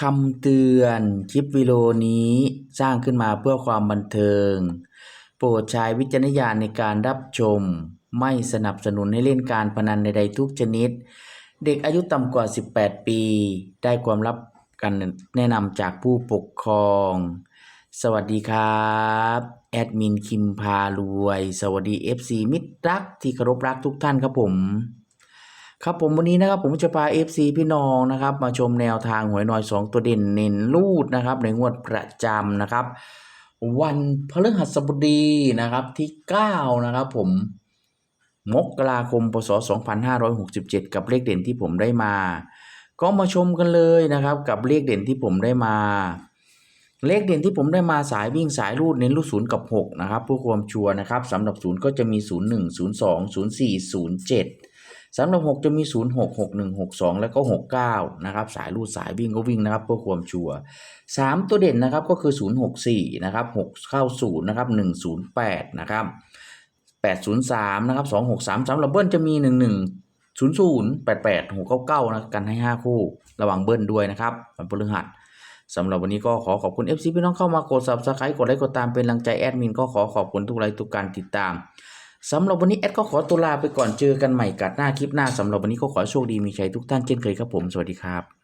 คำเตือนคลิปวิดีโอนี้สร้างขึ้นมาเพื่อความบันเทิง โปรดใช้วิจารณญาณในการรับชม ไม่สนับสนุนให้เล่นการพนันใดๆทุกชนิด เด็กอายุต่ำกว่า 18 ปี ได้ความรับการแนะนำจากผู้ปกครอง สวัสดีครับ แอดมินคิมพารวย สวัสดี FC มิตรรักที่เคารพรักทุกท่านครับผม ครับผมวันนี้นะครับผมจะพา FC พี่น้องนะครับ มาชมแนวทางหวยน้อย 2 ตัวเด่นเน้นรูดนะครับ ในงวดประจำนะครับ วันพฤหัสบดีนะครับที่ 9 นะครับผมมกราคมพศ 2567 กับเลขเด่นที่ผมได้มา ก็มาชมกันเลยนะครับ กับเลขเด่นที่ผมได้มา เลขเด่นที่ผมได้มาสายวิ่งสายรูดเน้นรูดศูนย์กับ6นะครับเพื่อความชัวร์นะครับสำหรับศูนย์ก็จะมี 0 1 0 2 0 4 0 7 สำหรับ 6 จะมี 0 6 6 1 6 2 แล้วก็ 6 9 นะครับ สายรูดสายวิ่งก็วิ่งนะครับเพื่อความชัวร์สามตัวเด่นนะครับก็คือ 0 6 4 นะครับ 6 เข้า 0 นะครับ 1 0 8 นะครับ 803 นะครับ 263สำหรับเบิ้ลจะมี 11 00 88 699 นะกันให้ 5 คู่ระวังเบิ้ลด้วยนะครับวันพฤหัสสำหรับวันนี้ก็ขอขอบคุณ FC พี่น้องเข้ามากด Subscribe กดไลค์กดตามเป็นกำลังใจแอดมินก็ขอขอบคุณทุกไลค์ทุกการติดตาม สำหรับวันนี้แอดก็ขอตัวลาไปก่อนเจอกันใหม่กัดหน้าคลิปหน้าสำหรับวันนี้ก็ขอโชคดีมีชัยทุกท่านเช่นเคยครับผมสวัสดีครับ